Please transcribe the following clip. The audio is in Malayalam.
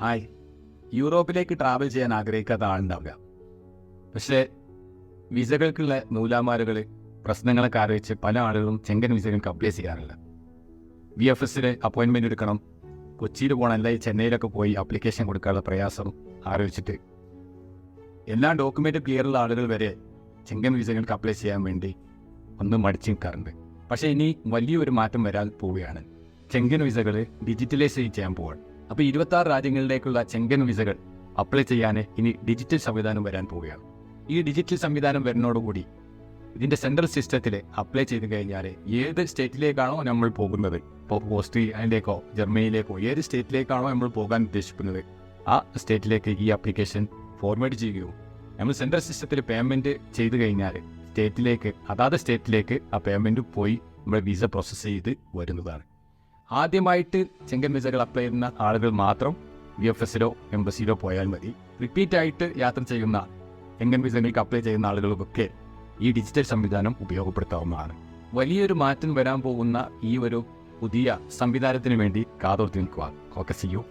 ഹായ്. യൂറോപ്പിലേക്ക് ട്രാവൽ ചെയ്യാൻ ആഗ്രഹിക്കാത്ത ആളുണ്ടാവുക. പക്ഷേ വിസകൾക്കുള്ള നൂലാമാരുകൾ പ്രശ്നങ്ങളൊക്കെ അറിയിച്ച് പല ആളുകളും ചെങ്കൻ വിസകൾക്ക് അപ്ലൈ ചെയ്യാറില്ല. വി എഫ് എസിൽ അപ്പോയിൻമെന്റ് എടുക്കണം. കൊച്ചിയിൽ പോകണം അല്ലെങ്കിൽ ചെന്നൈയിലൊക്കെ പോയി അപ്ലിക്കേഷൻ കൊടുക്കാനുള്ള പ്രയാസം ആലോചിച്ചിട്ട്. എല്ലാ ഡോക്യുമെന്റ് ക്ലിയർ ഉള്ള ആളുകൾ വരെ ചെങ്കൻ വിസകൾക്ക് അപ്ലൈ ചെയ്യാൻ വേണ്ടി ഒന്ന് മടിച്ചു നിൽക്കാറുണ്ട്. പക്ഷേ ഇനി വലിയൊരു മാറ്റം വരാൻ പോവുകയാണ്. ചെങ്കൻ വിസകൾ ഡിജിറ്റലൈസ് ചെയ്യാൻ പോവാണ്. അപ്പോൾ ഇരുപത്താറ് രാജ്യങ്ങളിലേക്കുള്ള ചെങ്കൻ വിസകൾ അപ്ലൈ ചെയ്യാൻ ഇനി ഡിജിറ്റൽ സംവിധാനം വരാൻ പോവുകയാണ്. ഈ ഡിജിറ്റൽ സംവിധാനം വരുന്നതോടുകൂടി ഇതിന്റെ സെൻട്രൽ സിസ്റ്റത്തിൽ അപ്ലൈ ചെയ്ത് കഴിഞ്ഞാൽ ഏത് സ്റ്റേറ്റിലേക്കാണോ നമ്മൾ പോകുന്നത്? ഇപ്പോൾ ഓസ്ട്രിയയിലേക്കോ ജർമ്മനിയിലേക്കോ ഏത് സ്റ്റേറ്റിലേക്കാണോ നമ്മൾ പോകാൻ ഉദ്ദേശിക്കുന്നത്? ആ സ്റ്റേറ്റിലേക്ക് ഈ അപ്ലിക്കേഷൻ ഫോർവേഡ് ചെയ്യുകയും നമ്മൾ സെൻട്രൽ സിസ്റ്റത്തിൽ പേയ്മെന്റ് ചെയ്ത് കഴിഞ്ഞാൽ സ്റ്റേറ്റിലേക്ക് അതാത് സ്റ്റേറ്റിലേക്ക് ആ പേയ്മെന്റ് പോയി നമ്മൾ വിസ പ്രോസസ്സ് ചെയ്ത് വരുന്നതാണ്. ആദ്യമായിട്ട് ചെങ്കൻ വിസകൾ അപ്ലൈ ചെയ്യുന്ന ആളുകൾ മാത്രം വി എഫ് എസിലോ എംബസിയിലോ പോയാൽ മതി. റിപ്പീറ്റ് ആയിട്ട് യാത്ര ചെയ്യുന്ന ചെങ്കൻ വിസകൾക്ക് അപ്ലൈ ചെയ്യുന്ന ആളുകൾക്കൊക്കെ ഈ ഡിജിറ്റൽ സംവിധാനം ഉപയോഗപ്പെടുത്താവുന്നതാണ്. വലിയൊരു മാറ്റം വരാൻ പോകുന്ന ഈ ഒരു പുതിയ സംവിധാനത്തിന് വേണ്ടി കാതോർത്തി നിൽക്കുക ഓക്കെ സി യു